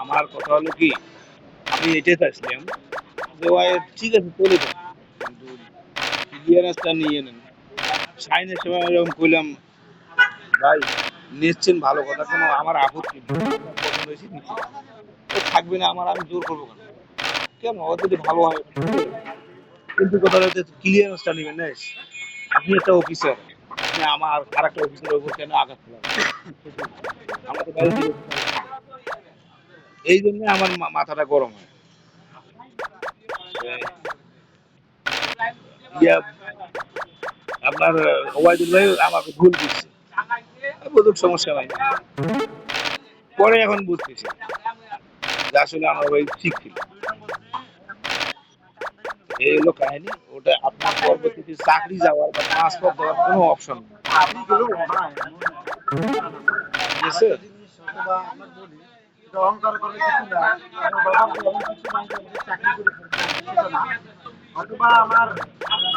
আমার কথা হলো কি আমি এটাই চাইছিলাম যে ভাই ঠিক আছে চলে কিন্তু ক্লিয়ারেন্সটা নিয়ে নেন এরকম কইলাম ভাই নিচ্ছেন ভালো কথা কোনো আমার আপত্তি থাকবে না আমার আমি জোর করব কেন কেন ও যদি ভালো হয় কিন্তু কথা হচ্ছে ক্লিয়ারেন্সটা নেবেন না আপনি একটা অফিসার আপনি আমার উপর কেন আঘাত এই জন্য আমার মাথাটা গরম হয়। আপনার ওবায়দুল ভাই আমাকে ভুল দিচ্ছে বুঝুক সমস্যা নাই। পরে এখন বুঝতেছি। আসলে আমার ভাই ঠিক ছিল। এই হলো কাহিনী ওটা আপনার পরবর্তীতে চাকরি যাওয়ার বা ট্রান্সফার দেওয়ার কোনো অপশন নেই। আপনি গেলেও ঠিক আছে অথবা আপনার বলি এটা অহংকার করলে কিছু না আমার বাবা এমন কিছু নাই চাকরি করে সেটা না। অথবা আমার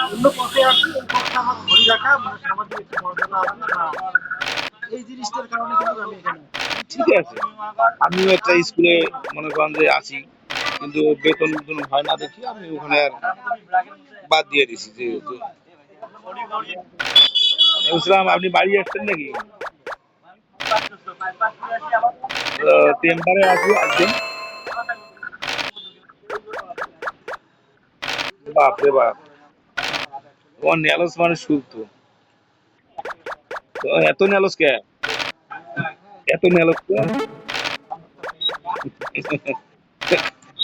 অন্য পথে আসছি ওই পথটা আমার ধরে রাখা মানে সামাজিক একটা মর্যাদা আছে? না এই জিনিসটার কারণে কিন্তু আমি এখানে ঠিক আছে। আমিও একটা স্কুলে মনে করেন যে আছি। কিন্তু বেতন বেতন হয় না দেখি, আমি ওখানে আর বাদ দিয়ে দিছি যে যে- বুঝলাম আপনি বাড়ি আসছেন নাকি? টেম্পারে আছে একজন। বাপ তোমার নেলস মানে সুখ তো। এত নেলস কে? এত নেলস কে?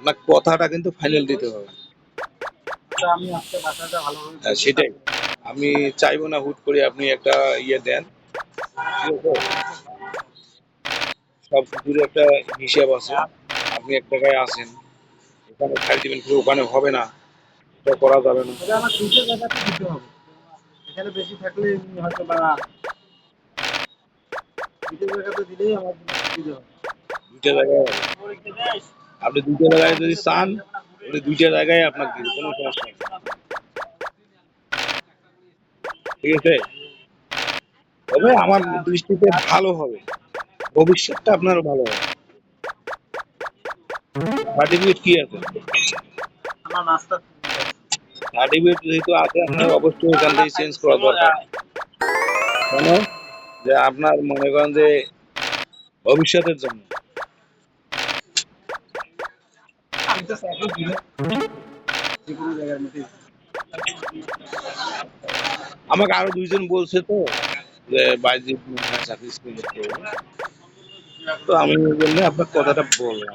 আপনার কথাটা কিন্তু ফাইনাল দিতে হবে। হ্যাঁ, সেটাই। আমি চাইব না হুট করে আপনি একটা ইয়ে দেন। সব কিছুর একটা হিসাব আছে। আপনি এক জায়গায় আসেন। ওখানে খাই দিবেন কিন্তু ওখানে হবে না। এটা করা যাবে না। দুটো জায়গাতে এখানে বেশি থাকলে হয়তো বা দুটো জায়গাতে দিলেই আমার দিতে হবে। দুইটা জায়গায় হবে। আপনি দুইটা জায়গায় যদি চান উনি দুইটা জায়গায় আপনাকে দিবে কোনো সমস্যা নেই। ঠিক আছে? তবে আমার দৃষ্টিতে ভালো হবে। ভবিষ্যৎটা আপনার ভালো হবে। সার্টিফিকেট কি আছে? আমার সার্টিফিকেট যেহেতু আছে আপনার অবশ্যই এখান থেকে চেঞ্জ করা দরকার। কেন? যে আপনার মনে করেন যে ভবিষ্যতের জন্য। আমাকে আরও দুইজন বলছে তো, যে বাইরে চাকরি করতে তো। আমি ওই জন্য আপনার কথাটা বললাম।